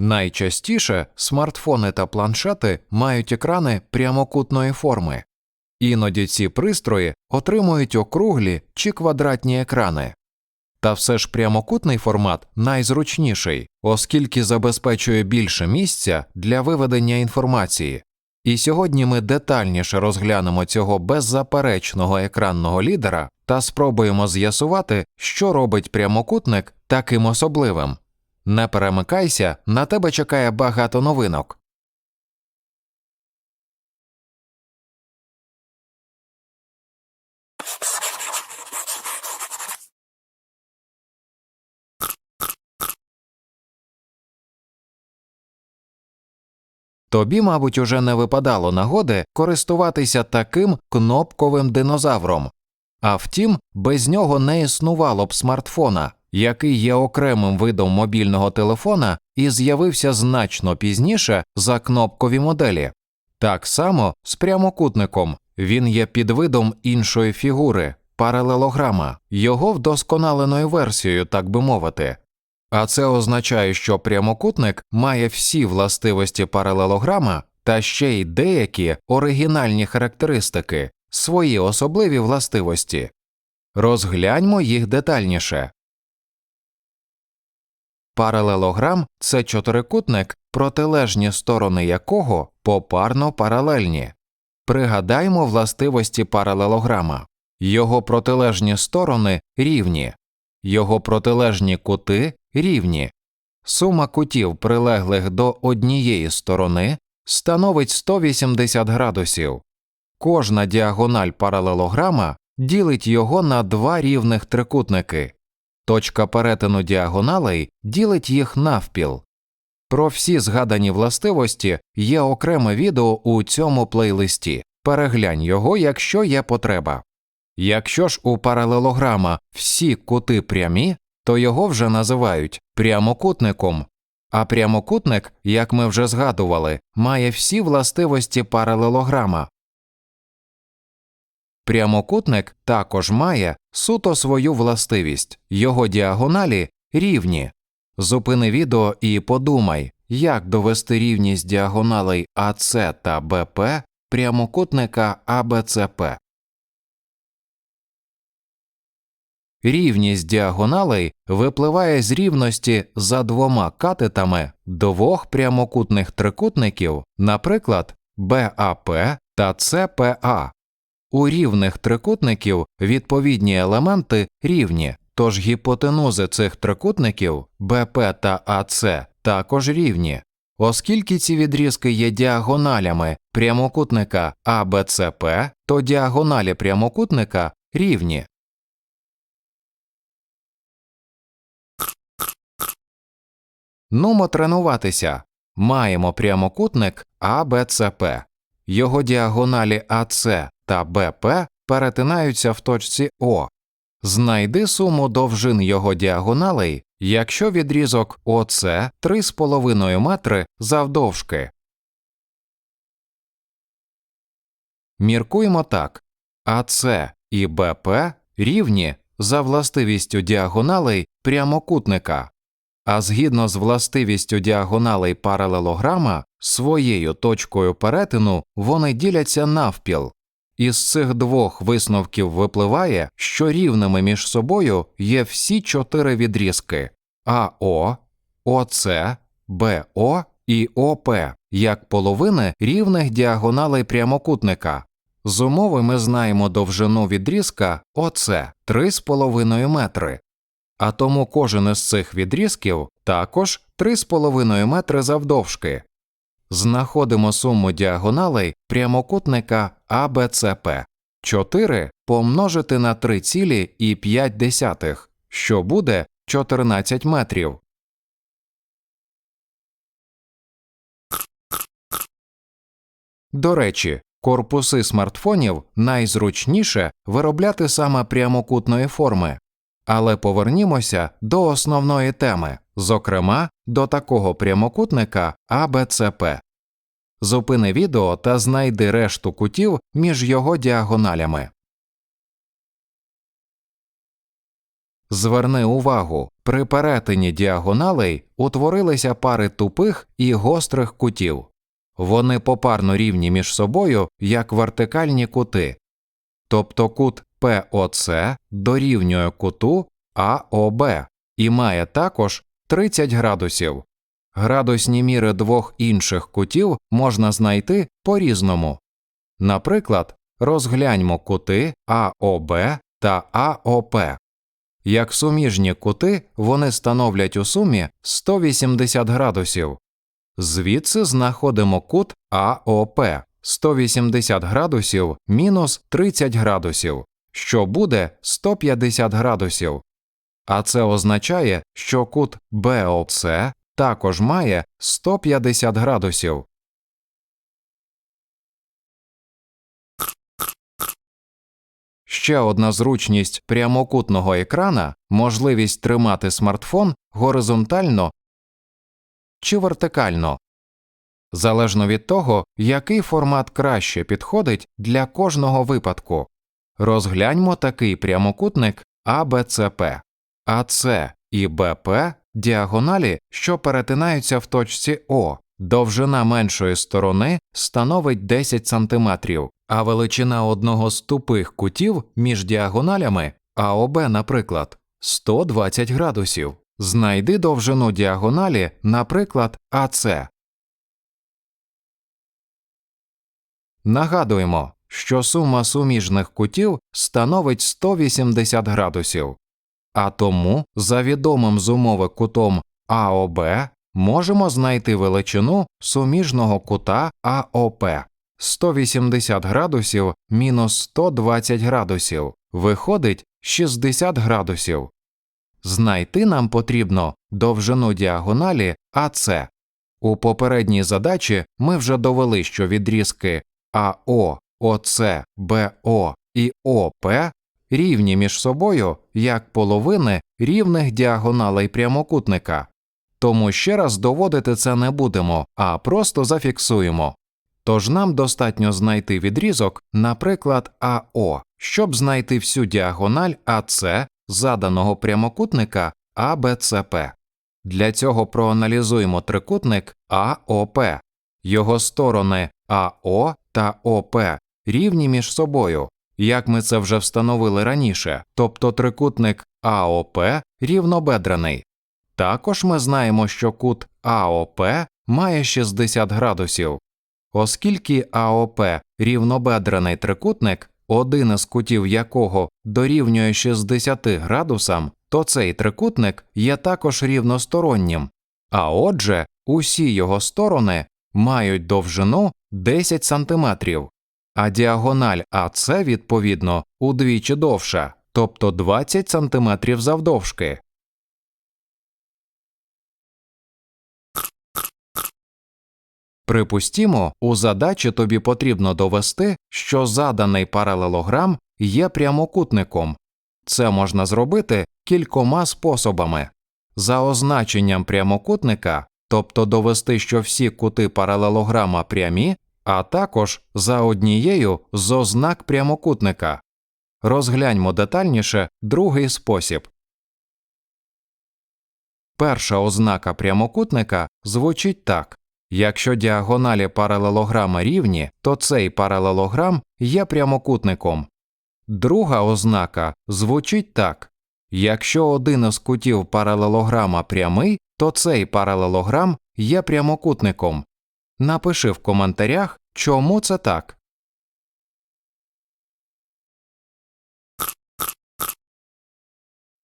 Найчастіше смартфони та планшети мають екрани прямокутної форми. Іноді ці пристрої отримують округлі чи квадратні екрани. Та все ж прямокутний формат найзручніший, оскільки забезпечує більше місця для виведення інформації. І сьогодні ми детальніше розглянемо цього беззаперечного екранного лідера та спробуємо з'ясувати, що робить прямокутник таким особливим. Не перемикайся, на тебе чекає багато новинок. Тобі, мабуть, уже не випадало нагоди користуватися таким кнопковим динозавром. А втім, без нього не існувало б смартфона, який є окремим видом мобільного телефона і з'явився значно пізніше за кнопкові моделі. Так само з прямокутником він є підвидом іншої фігури паралелограма, його вдосконаленою версією, так би мовити. А це означає, що прямокутник має всі властивості паралелограма та ще й деякі оригінальні характеристики, свої особливі властивості. Розгляньмо їх детальніше. Паралелограм це чотирикутник, протилежні сторони якого попарно паралельні. Пригадаймо властивості паралелограма. Його протилежні сторони рівні, його протилежні кути рівні. Сума кутів, прилеглих до однієї сторони, становить 180 градусів. Кожна діагональ паралелограма ділить його на два рівних трикутники. Точка перетину діагоналей ділить їх навпіл. Про всі згадані властивості є окреме відео у цьому плейлисті. Переглянь його, якщо є потреба. Якщо ж у паралелограма всі кути прямі, то його вже називають прямокутником, а прямокутник, як ми вже згадували, має всі властивості паралелограма. Прямокутник також має суто свою властивість, його діагоналі рівні. Зупини відео і подумай, як довести рівність діагоналей АЦ та БП прямокутника АБЦП. Рівність діагоналей випливає з рівності за двома катетами двох прямокутних трикутників, наприклад, БАП та ЦПА. У рівних трикутників відповідні елементи рівні, тож гіпотенузи цих трикутників БП та АЦ також рівні. Оскільки ці відрізки є діагоналями прямокутника АБЦП, то діагоналі прямокутника рівні. Нумо тренуватися. Маємо прямокутник АБЦП. Його діагоналі АЦ та БП перетинаються в точці О. Знайди суму довжин його діагоналей, якщо відрізок ОЦ 3,5 метри завдовжки. Міркуємо так. АЦ і БП рівні за властивістю діагоналей прямокутника а згідно з властивістю діагоналей паралелограма, своєю точкою перетину вони діляться навпіл. Із цих двох висновків випливає, що рівними між собою є всі чотири відрізки АО, ОЦ, БО і ОП як половини рівних діагоналей прямокутника. З умови ми знаємо довжину відрізка ОЦ 3,5 метри, а тому кожен із цих відрізків також 3,5 метри завдовжки. Знаходимо суму діагоналей прямокутника АБЦП 4 помножити на 3,5, що буде 14 метрів. До речі, корпуси смартфонів найзручніше виробляти саме прямокутної форми. Але повернімося до основної теми, зокрема до такого прямокутника АБЦП. Зупини відео та знайди решту кутів між його діагоналями. Зверни увагу, При перетині діагоналей утворилися пари тупих і гострих кутів. Вони попарно рівні між собою як вертикальні кути. Тобто кут ПОЦ дорівнює куту АОБ і має також 30 градусів. Градусні міри двох інших кутів можна знайти по різному. Наприклад, розгляньмо кути АОБ та АОП. Як суміжні кути вони становлять у сумі 180 градусів. Звідси знаходимо кут АОП 180 градусів мінус 30 градусів, що буде 150 градусів. А це означає, що кут БОЦ також має 150 градусів. Ще одна зручність прямокутного екрана можливість тримати смартфон горизонтально чи вертикально. Залежно від того, який формат краще підходить для кожного випадку. Розгляньмо такий прямокутник АБЦП, АЦ і БП діагоналі, що перетинаються в точці О. Довжина меншої сторони становить 10 см, а величина одного з тупих кутів між діагоналями АОБ, наприклад, 120 градусів. Знайди довжину діагоналі, наприклад, АЦ. Нагадуємо, що сума суміжних кутів становить 180 градусів, а тому за відомим з умови кутом АОБ можемо знайти величину суміжного кута АОП 180 градусів мінус 120 градусів виходить 60 градусів. Знайти нам потрібно довжину діагоналі АЦ. У попередній задачі ми вже довели, що відрізки АО, ОЦ, БО і ОП рівні між собою як половини рівних діагоналей прямокутника. Тому ще раз доводити це не будемо, а просто зафіксуємо. Тож нам достатньо знайти відрізок, наприклад, АО, щоб знайти всю діагональ АЦ заданого прямокутника АБЦП. Для цього проаналізуємо трикутник АОП. Його сторони АО та ОП рівні між собою, як ми це вже встановили раніше, тобто трикутник АОП рівнобедрений. Також ми знаємо, що кут АОП має 60 градусів. Оскільки АОП рівнобедрений трикутник, один із кутів якого дорівнює 60 градусам, то цей трикутник є також рівностороннім, а отже, усі його сторони мають довжину 10 см, а діагональ АС відповідно удвічі довша, тобто 20 см завдовжки. Припустімо, у задачі тобі потрібно довести, що заданий паралелограм є прямокутником. Це можна зробити кількома способами. За означенням прямокутника, тобто довести, що всі кути паралелограма прямі, а також за однією з ознак прямокутника. Розгляньмо детальніше другий спосіб. Перша ознака прямокутника звучить так Якщо діагоналі паралелограма рівні, то цей паралелограм є прямокутником. Друга ознака звучить так якщо один із кутів паралелограма прямий, то цей паралелограм є прямокутником. Напиши в коментарях, чому це так.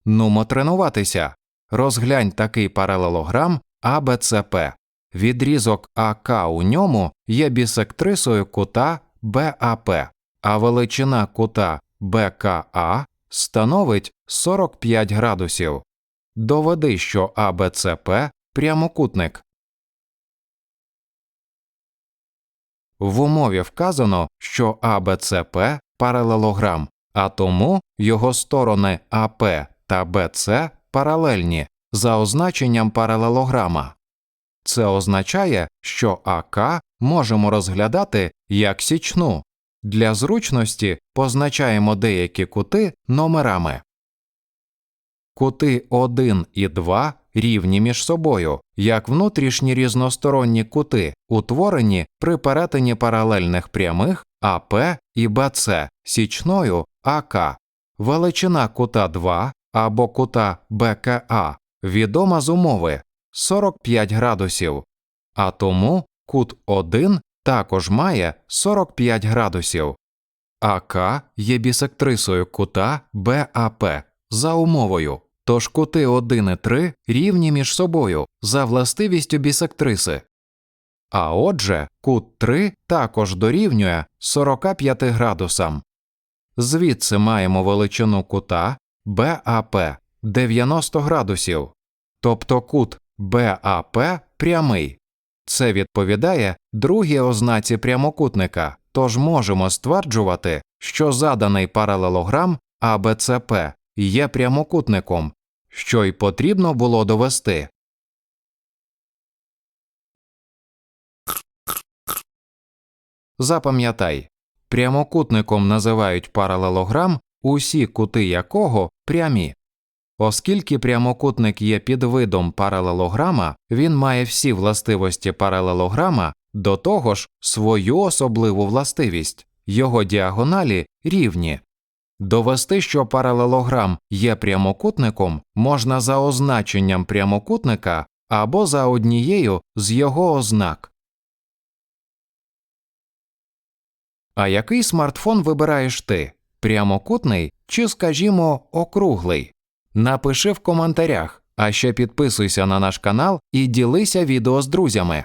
Нумо тренуватися. Розглянь такий паралелограм АБЦП. Відрізок АК у ньому є бісектрисою кута БАП, а величина кута БКА становить 45 градусів. Доведи, що АБЦП прямокутник. В умові вказано, що АБЦП паралелограм, а тому його сторони АП та БЦ паралельні за означенням паралелограма. Це означає, що АК можемо розглядати як січну. Для зручності позначаємо деякі кути номерами. Кути 1 і 2 рівні між собою, як внутрішні різносторонні кути, утворені при перетині паралельних прямих АП і БЦ січною АК. Величина кута 2 або кута БКА відома з умови 45 градусів, а тому кут 1 також має 45 градусів. АК є бісектрисою кута БАП за умовою, тож кути 1 і 3 рівні між собою за властивістю бісектриси. А отже, кут 3 також дорівнює 45 градусам. Звідси маємо величину кута БАП 90 градусів, тобто кут БАП прямий. Це відповідає другій ознаці прямокутника, тож можемо стверджувати, що заданий паралелограм АБЦП є прямокутником, що й потрібно було довести. Запам'ятай, прямокутником називають паралелограм, усі кути якого прямі. Оскільки прямокутник є підвидом паралелограма, він має всі властивості паралелограма, до того ж свою особливу властивість його діагоналі рівні. Довести, що паралелограм є прямокутником, можна за означенням прямокутника або за однією з його ознак. А який смартфон вибираєш ти? Прямокутний чи, скажімо, округлий? Напиши в коментарях, а ще підписуйся на наш канал і ділися відео з друзями.